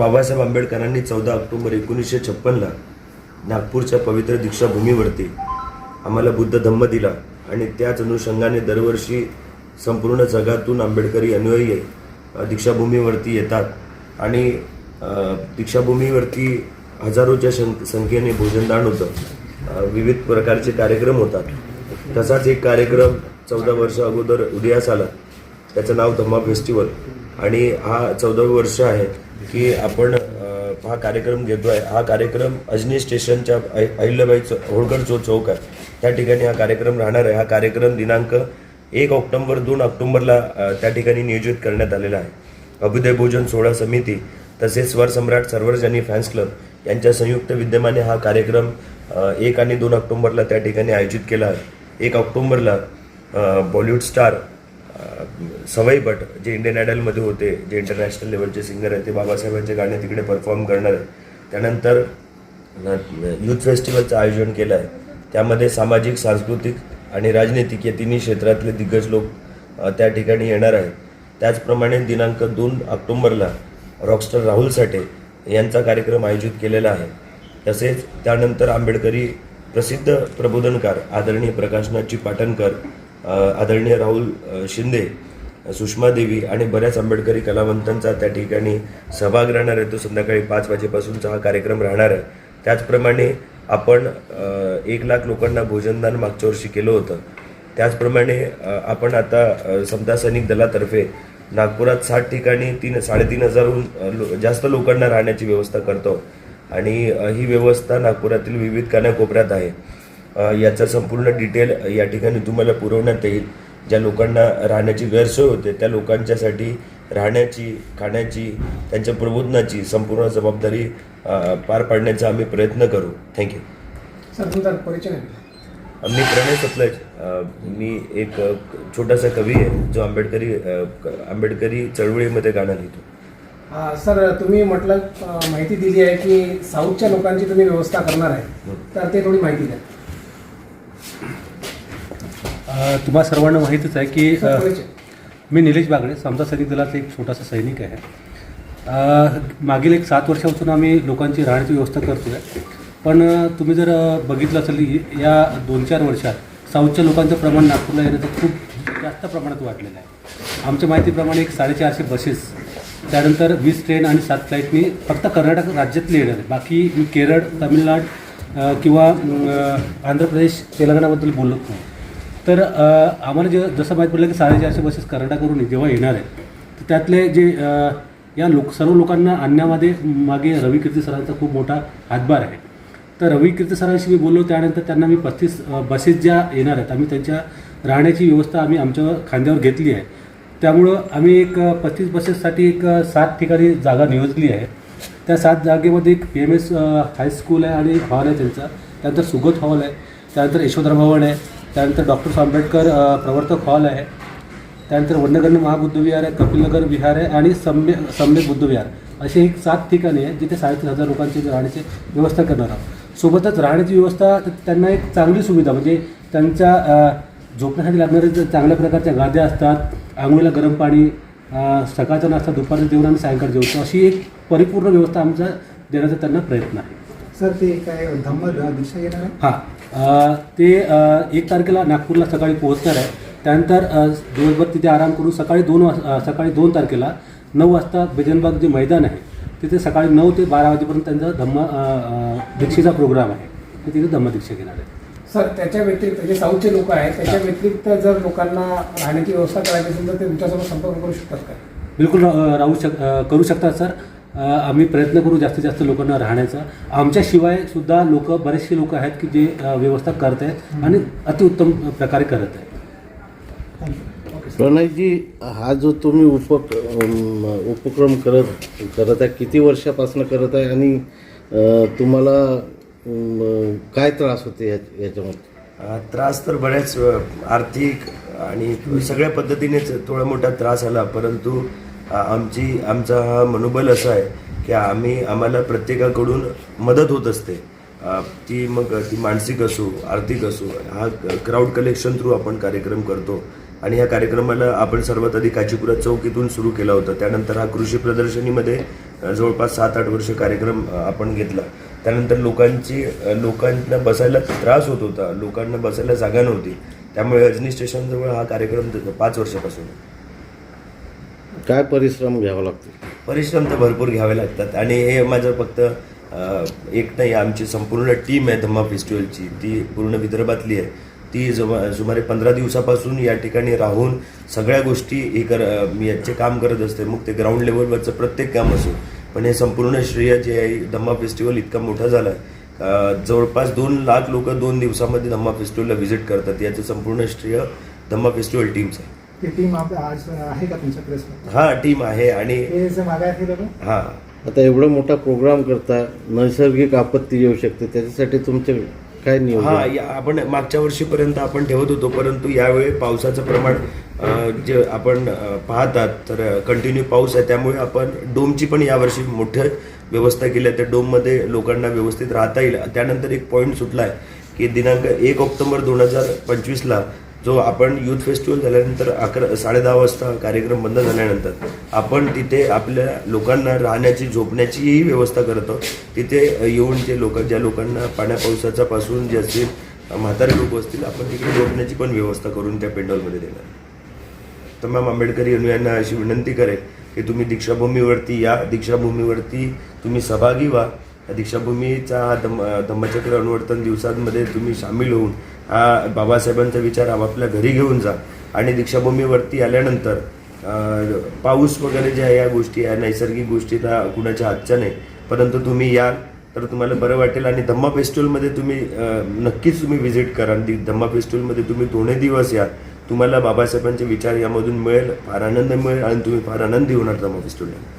बाबासाहेब आंबेडकरांनी चौदा ऑक्टोबर एकोणीसशे छप्पनला नागपूरच्या पवित्र दीक्षाभूमीवरती आम्हाला बुद्ध धम्म दिला आणि त्याच अनुषंगाने दरवर्षी संपूर्ण जगातून आंबेडकरी अनुयायी दीक्षाभूमीवरती येतात. आणि दीक्षाभूमीवरती हजारोच्या शं- संख्येने भोजनदान होतं. विविध प्रकारचे कार्यक्रम होतात. तसाच एक कार्यक्रम चौदा वर्ष अगोदर उदयास आला. त्याचं नाव धम्मा फेस्टिवल. आणि हा चौदावं वर्ष आहे. की आपण हा कार्यक्रम घेतो आहे हा कार्यक्रम अजनी स्टेशनच्या अहि- अहिल्याबाई चौ होळकर जो चौक आहे. त्या ठिकाणी हा कार्यक्रम राहणार आहे. हा कार्यक्रम दिनांक एक ऑक्टोंबर दोन ऑक्टोंबरला त्या ठिकाणी नियोजित करण्यात आलेला आहे. अभ्युदय भोजन सोहळा समिती तसेच स्वरसम्राट सर्वजनी फॅन्स क्लब यांच्या संयुक्त विद्यमाने हा कार्यक्रम एक आणि दोन ऑक्टोंबरला त्या ठिकाणी आयोजित केला आहे. एक ऑक्टोंबरला बॉलिवूड स्टार अ, भट जे इंडियन आयडलमध्ये होते जे इंटरनॅशनल लेवलचे सिंगर आहेत ते बाबासाहेबांचे गाणे तिकडे परफॉर्म करणार आहे त्यानंतर यूथ फेस्टिवलचं आयोजन केलं आहे. त्यामध्ये सामाजिक सांस्कृतिक आणि राजनैतिक या तिन्ही क्षेत्रातले दिग्गज लोक त्या ठिकाणी येणार आहेत. त्याचप्रमाणे दिनांक दोन ऑक्टोंबरला रॉकस्टार राहुल साठे यांचा कार्यक्रम आयोजित केलेला आहे. तसेच त्यानंतर आंबेडकरी प्रसिद्ध प्रबोधनकार आदरणीय प्रकाशनाथजी पाटणकर आदरणीय राहुल शिंदे सुषमा देवी आणि बऱ्याच आंबेडकरी कलावंतांचा त्या ठिकाणी सहभाग राहणार आहे तो संध्याकाळी पाच वाजेपासूनचा हा कार्यक्रम राहणार आहे. त्याचप्रमाणे आपण एक लाख लोकांना भोजनदान मागच्या वर्षी केलं होतं. त्याचप्रमाणे आपण आता समता सैनिक दलातर्फे नागपुरात सात ठिकाणी तीन साडेतीन हजारहून लो जास्त लोकांना राहण्याची व्यवस्था करतो. आणि ही व्यवस्था नागपुरातील विविध कानाकोपऱ्यात आहे. याचा संपूर्ण डिटेल या ठिकाणी तुम्हाला पुरवण्यात येईल. ज्या लोकांना राहण्याची गैरसोय होते त्या लोकांच्यासाठी राहण्याची खाण्याची त्यांच्या प्रबोधनाची संपूर्ण जबाबदारी पार पाडण्याचा आम्ही प्रयत्न करू. थँक्यू सर तुमचा परिचय मी प्रणय सतलज. मी एक छोटासा कवी आहे जो आंबेडकरी आंबेडकरी चळवळीमध्ये गाणं लिहितो. हा, सर तुम्ही म्हटलं माहिती दिली आहे की साऊथच्या लोकांची तुम्ही व्यवस्था करणार आहे. तर ते थोडी माहिती द्या. तुम्हा सर्वांना माहीतच आहे की मी निलेश बागडे समता सैनिक दलाचा एक छोटासा सैनिक आहे. मागील एक सात वर्षापासून आम्ही लोकांची राहण्याची व्यवस्था करतो आहे पण तुम्ही जर बघितलं असेल या दोन चार वर्षात साऊथच्या लोकांचं प्रमाण नागपूरला येण्याचं खूप जास्त प्रमाणात वाढलेलं आहे. आमच्या माहितीप्रमाणे एक साडेचारशे बसेस त्यानंतर वीस ट्रेन आणि सात फ्लाईटनी फक्त कर्नाटक राज्यातले येणार आहे बाकी मी केरळ तामिळनाड किंवा आंध्र प्रदेश तेलंगणाबद्दल बोलत नाही. तर आम्हाला जे जसं माहीत पडलं की साडेचारशे बसेस कर्नाटकवरून जेव्हा येणार आहेत तर त्यातले जे या लोक सर्व लोकांना आणण्यामध्ये मागे रवी कीर्ती सरांचा खूप मोठा हातभार आहे. तर रवी कीर्ती सरांशी मी बोललो त्यानंतर त्यांना मी पस्तीस बसेस ज्या येणार आहेत आम्ही त्यांच्या राहण्याची व्यवस्था आम्ही आमच्या खांद्यावर घेतली आहे. त्यामुळं आम्ही एक पस्तीस बसेससाठी एक सात ठिकाणी जागा नियोजली आहे. त्या सात जागेमध्ये एक पी एम एस हायस्कूल आहे आणि हॉल आहे त्यांचा. त्यानंतर सुगत हॉल आहे. त्यानंतर यशोधरा भवन आहे. त्यानंतर डॉक्टर आंबेडकर प्रवर्तक हॉल आहे. त्यानंतर वन्यगण्य महाबुद्धविहार आहे कपिलनगर विहार आहे आणि सम्य सम्यक बुद्धविहार असे एक सात ठिकाणे आहेत जिथे साडेतीन हजार लोकांची राहण्याची व्यवस्था करणार आहोत. सोबतच राहण्याची व्यवस्था त्यांना एक चांगली सुविधा म्हणजे त्यांच्या झोपण्यासाठी लागणाऱ्या चांगल्या प्रकारच्या गाद्या असतात आंघोळीला गरम पाणी सकाळचा नाश्ता दुपारचं जेवण आणि सायंकाळ जेवण अशी एक परिपूर्ण व्यवस्था आमचा देण्याचा त्यांना प्रयत्न आहे. सर ते काय धम्म दीक्षा घेणार? आहे हां ते एक तारखेला नागपूरला सकाळी पोहोचणार आहे. त्यानंतर दिवसभर तिथे आराम करून सकाळी दोन वाज सकाळी दोन तारखेला नऊ वाजता बेजनबाग जे मैदान आहे तिथे सकाळी नऊ ते बारा वाजेपर्यंत त्यांचा धम्म दीक्षेचा प्रोग्राम आहे. ते तिथे धम्म दीक्षा घेणार. आहे सर त्याच्या व्यतिरिक्त जे साऊथचे लोक आहेत त्याच्या व्यतिरिक्त जर लोकांना राहण्याची व्यवस्था करायची असेल तर ते तुमच्यासोबत संपर्क करू शकतात काय बिलकुल राहू शक करू शकतात सर. आम्ही प्रयत्न करू जास्तीत जास्त लोकांना राहण्याचा. आमच्याशिवाय सुद्धा लोक बरेचसे लोक आहेत की जे व्यवस्था करत आहेत आणि अतिउत्तम प्रकारे करत आहेत. प्रणयजी हा जो तुम्ही उपक उपक्रम करत करत आहे किती वर्षापासून करत आहे आणि तुम्हाला काय त्रास होते या- याच्यामध्ये? त्रास तर बऱ्याच आर्थिक आणि सगळ्या पद्धतीनेच थोडा मोठा त्रास आला परंतु आमची आमचा हा मनोबल असा आहे की आम्ही आम्हाला प्रत्येकाकडून मदत होत असते. ती मग ती मानसिक असो आर्थिक असो हा क्राऊड कलेक्शन थ्रू आपण कार्यक्रम करतो. आणि ह्या कार्यक्रमाला आपण सर्वात आधी काचीपुरा चौक इथून सुरू केला होता. त्यानंतर हा कृषी प्रदर्शनीमध्ये जवळपास सात आठ वर्ष कार्यक्रम आपण घेतला. त्यानंतर लोकांची लोकांना बसायला त्रास होत होता. लोकांना बसायला जागा नव्हती. त्यामुळे अजनी स्टेशनजवळ हा कार्यक्रम देतो पाच वर्षापासून. काय परिश्रम घ्यावा लागतो? परिश्रम तर भरपूर घ्यावे लागतात. आणि हे माझं फक्त अ, एक नाही आमची संपूर्ण टीम आहे धम्मा फेस्टिवलची ती पूर्ण विदर्भातली आहे. ती जमा सुमारे पंधरा दिवसापासून या ठिकाणी राहून सगळ्या गोष्टी हे कर अ, मी याचे काम करत असते. मग ते ग्राउंड लेवलवरचं प्रत्येक काम असो. पण हे संपूर्ण श्रेय जे आहे धम्मा फेस्टिवल इतका मोठा झाला आहे जवळपास दोन लाख लोक दोन दिवसामध्ये धम्मा फेस्टिवलला व्हिजिट करतात. याचं संपूर्ण श्रेय धम्मा फेस्टिवल टीमचं आहे. ती टीम आप आज आहे का हा टीम आहे आणि हे जे लोक हा आता एवढा मोठा प्रोग्राम करता नैसर्गिक आपत्ती येऊ शकते त्याच्यासाठी तुमचे काय हा नियोजन या- आपण मागच्या वर्षीपर्यंत आपण ठेवत होतो परंतु यावेळी पावसाचं प्रमाण अ, जे आपण अ, पाहतात तर कंटिन्यू पाऊस आहे त्यामुळे आपण डोमची पण यावर्षी मोठ्या व्यवस्था केली आहे त्या डोममध्ये लोकांना व्यवस्थित राहता येईल. त्यानंतर एक पॉईंट सुटला आहे की दिनांक एक ऑक्टोबर दोन हजार पंचवीसला जो आपण यूथ फेस्टिवल झाल्यानंतर अकरा साडेदहा वाजता कार्यक्रम बंद झाल्यानंतर आपण तिथे आपल्या लोकांना राहण्याची झोपण्याचीही व्यवस्था करत आहोत. तिथे येऊन जे लोक ज्या लोकांना पाण्या पावसाचा पासून जे असतील म्हातारे लोक असतील आपण तिकडे झोपण्याची पण व्यवस्था करून त्या पेंडॉलमध्ये देणार. तर मॅम आंबेडकरी अनुयांना अशी विनंती करेल की तुम्ही दीक्षाभूमीवरती या दीक्षाभूमीवरती तुम्ही सहभागी व्हा. दीक्षाभूमीचा दम धम्म धम्मचक्र अनुवर्तन दिवसांमध्ये तुम्ही सामील होऊन हा बाबासाहेबांचा विचार आपापल्या घरी घेऊन जा. आणि दीक्षाभूमीवरती आल्यानंतर पाऊस वगैरे ज्या या गोष्टी आहे नैसर्गिक गोष्टी त्या कुणाच्या हातच्या नाही. परंतु तुम्ही याल तर तुम्हाला बरं वाटेल. आणि धम्मा फेस्टिवलमध्ये तुम्ही नक्कीच तुम्ही व्हिजिट करा. आणि धम्मा फेस्टिवलमध्ये तुम्ही दोन्ही दिवस या. तुम्हाला बाबासाहेबांचे विचार यामधून मिळेल फार आनंद मिळेल आणि तुम्ही फार आनंदी होणार धम्मा फेस्टिवलला